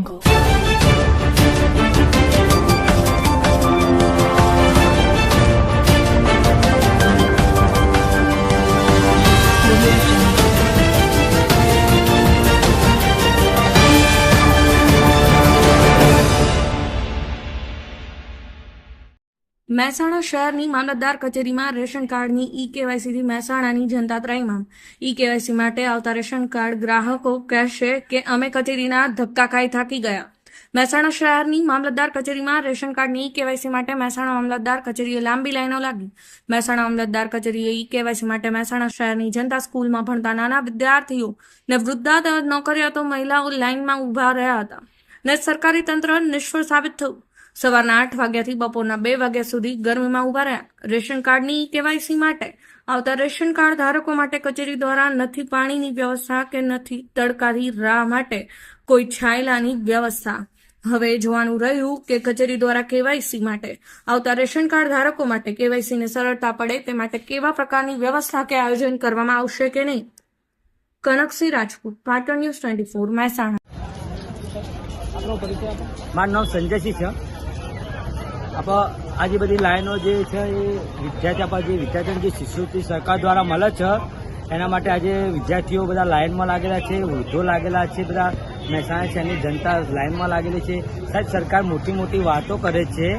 angle Mehsana શહેરની મામલતદાર કચેરીમાં ration કાર્ડની ઈ કેવાયસીથી મહેસાણાની જનતા ત્રયમાં ઈ કેવાયસી માટે આવતા રેશન કાર્ડ ગ્રાહકો કહેશે કે અમે કચેરીના ધક્કા ખાઈ થાકી ગયા. મહેસાણા શહેરની મામલતદાર કચેરીમાં રેશન કાર્ડની ઈ કેવાયસી માટે મહેસાણા મામલતદાર કચેરીએ લાંબી લાઈનો લાગી. મહેસાણા મામલતદાર કચેરીએ ઈ કેવાયસી માટે મહેસાણા શહેરની જનતા સ્કૂલમાં ભણતા નાના વિદ્યાર્થીઓ ને વૃદ્ધા નોકરિયાતો મહિલાઓ લાઈનમાં ઊભા રહ્યા હતા. ને સરકારી તંત્ર નિષ્ફળ સાબિત થયું. સવારના આઠ વાગ્યાથી બપોરના બે વાગ્યા સુધી ગરમીમાં ઊભા રહ્યા. રેશન કાર્ડની કેવાયસી માટે આવતા રેશન કાર્ડ ધારકો માટે કચેરી દ્વારા નથી પાણીની વ્યવસ્થા કે નથી તડકાથી રાહ માટે કોઈ છાયલાની વ્યવસ્થા. હવે જોવાનું રહ્યું કે કચેરી દ્વારા કેવાયસી માટે આવતા રેશન કાર્ડ ધારકો માટે કેવાયસીને સરળતા પડે તે માટે કેવા પ્રકારની વ્યવસ્થા કે આયોજન કરવામાં આવશે કે નહીં? Kanaksinh Rajput, Patan news twenty four, Mehsana. મારું નામ સંજયસિંહ છે. આપણે આ બધી લાઈનો જે છે એ વિદ્યાર્થી આપણા જે વિદ્યાર્થીઓને જે શિષ્યવૃત્તિ સરકાર દ્વારા મળે છે, એના માટે આજે વિદ્યાર્થીઓ બધા લાઈનમાં લાગેલા છે, વૃદ્ધો લાગેલા છે, બધા મહેસાણા શહેરની જનતા લાઈનમાં લાગેલી છે. સાહેબ, સરકાર મોટી મોટી વાતો કરે છે.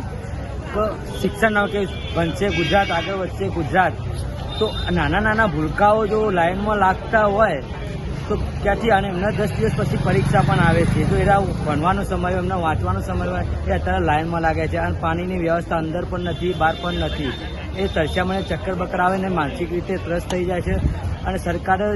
શિક્ષણ કે બનશે ગુજરાત, આગળ વધશે ગુજરાત. તો નાના નાના ભૂલકાઓ જો લાઈનમાં લાગતા હોય તો ત્યાંથી અને એમના દસ દિવસ પછી પરીક્ષા પણ આવે છે. તો એના ભણવાનો સમય, એમના વાંચવાનો સમય હોય, એ અત્યારે લાઇનમાં લાગે છે અને પાણીની વ્યવસ્થા અંદર પણ નથી, બહાર પણ નથી. એ તરસામણે ચક્કર બકર આવે ને માનસિક રીતે ત્રસ્ત થઈ જાય છે. અને સરકારે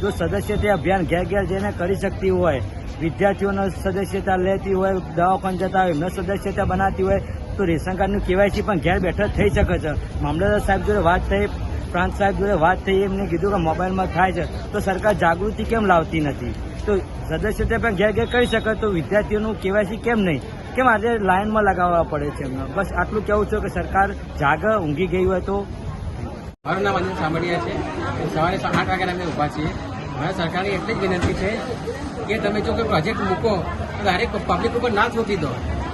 જો સદસ્ય તે અભિયાન ઘેર ઘેર જઈને કરી શકતી હોય, વિદ્યાર્થીઓનો સદસ્યતા લેતી હોય, દવાખાન જતા હોય, એમનો સદસ્યતા બનાવતી હોય, તો રેશન કાર્ડનું કેવાયસી પણ ઘેર બેઠા થઈ શકે છે. મામલતદાર સાહેબ જોડે વાત થઈ પ્રાંત સાહેબ જોડે વાત થઈ, એમને કીધું કે મોબાઈલમાં થાય છે. તો સરકાર જાગૃતિ કેમ લાવતી નથી? તો સદસ્યતા પણ ઘેર ઘેર કરી શકે, તો વિદ્યાર્થીઓનું કેવાયસી કેમ નહીં? કેમ આજે લાઇનમાં લગાવવા પડે છે એમને? બસ આટલું કેવું છે કે સરકાર જાગ, ઊંઘી ગઈ હોય તો? મારું નામ સાંભળિયા છે. સવારે આઠ વાગ્યા અમે ઊભા છીએ. મારા સરકારની એટલી જ વિનંતી છે કે તમે જો કોઈ પ્રોજેક્ટ મૂકો, તો ડાયરેક્ટ પબ્લિક ઉપર ના થોપી દો.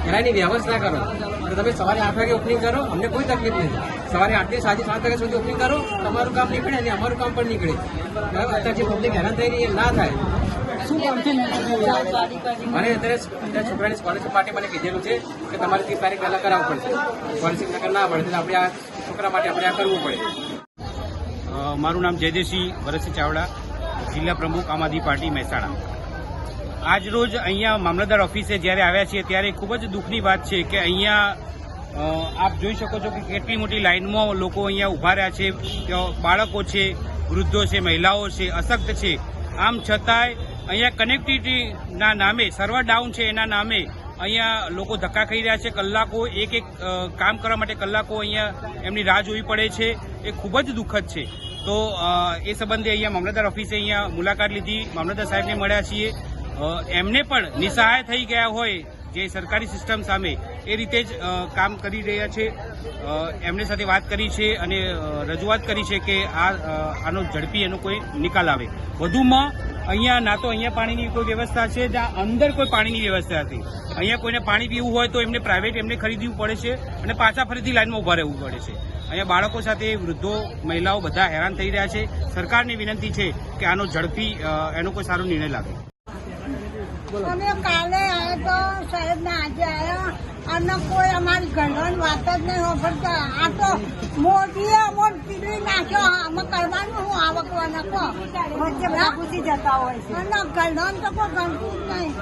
એનાની વ્યવસ્થા કરો. અને તમે સવારે આઠ વાગે ઓપનિંગ કરો અમને કોઈ તકલીફ નથી સવારે આઠથી સાંજે સાત વાગ્યા સુધી ઓપનિંગ કરો તમારું કામ નીકળે અને અમારું કામ પણ નીકળે. અત્યારે જે પબ્લિક હેરાન થઈ રહી એ ના થાય. શું કામ છે? મને અત્યારે છોકરાની સ્કોલરશીપ માટે મને કીધેલું છે કે તમારે ત્રીસ તારીખ પહેલાં કરાવવું પડશે. સ્કોલરશીપ નકર ના પડે તો આપણે આ છોકરા માટે આપણે આ કરવું પડે. મારું નામ જયદેવસિંહ ભરતસિંહ ચાવડા જિલ્લા પ્રમુખ આમ આદમી પાર્ટી મહેસાણા. આજ રોજ અહીંયા મામલતદાર ઓફિસે જ્યારે આવ્યા છીએ ત્યારે ખૂબ જ દુઃખની વાત છે કે અહીંયા આપ જોઈ શકો છો કે કેટલી મોટી લાઇનમાં લોકો અહીંયા ઊભા રહ્યા છે બાળકો છે, વૃદ્ધો છે, મહિલાઓ છે, અશક્ત છે. આમ છતાંય અહીંયા કનેક્ટિવિટીના નામે, સર્વર ડાઉન છે એના નામે અહીંયા લોકો ધક્કા ખાઈ રહ્યા છે. કલાકો, એક એક કામ કરવા માટે કલાકો અહીંયા એમની રાહ જોવી પડે છે. એ ખૂબ જ દુઃખદ છે. તો એ સંબંધે અહીંયા મામલતદાર ઓફિસે અહીંયા મુલાકાત લીધી. મામલતદાર સાહેબને મળ્યા છીએ. એમને પણ નિસહાય થઈ ગયા હોય જે સરકારી સિસ્ટમ સામે એ રીતે જ કામ કરી રહ્યા છે. એમને સાથે વાત કરી છે અને રજૂઆત કરી છે કે આ આનો ઝડપી એનો કોઈ નિકાલ આવે. વધુમાં અહીંયા ના તો અહીંયા પાણીની કોઈ વ્યવસ્થા છે ત્યાં અંદર કોઈ પાણીની વ્યવસ્થા હતી અહીંયા કોઈને પાણી પીવું હોય તો એમને પ્રાઇવેટ એમને ખરીદવું પડે છે અને પાછા ફરીથી લાઈનમાં ઊભા રહેવું પડે છે. અહીંયા બાળકો સાથે વૃદ્ધો, મહિલાઓ બધા હેરાન થઈ રહ્યા છે. સરકારની વિનંતી છે કે આનો ઝડપી એનો કોઈ સારો નિર્ણય લાગે અમે કાલે આવ્યા તો સાહેબ ને આજે આવ્યા અને કોઈ અમારી ઘરવાની વાત જ નહીં વાપરતા આ તો મોદીએ અમોટ પીડી નાખ્યો. આમાં કરવાનું હું આવક નાખો વચ્ચે બધા જતા હોય અને ઘરવાનું તો કોઈ ગણતું જ નહીં.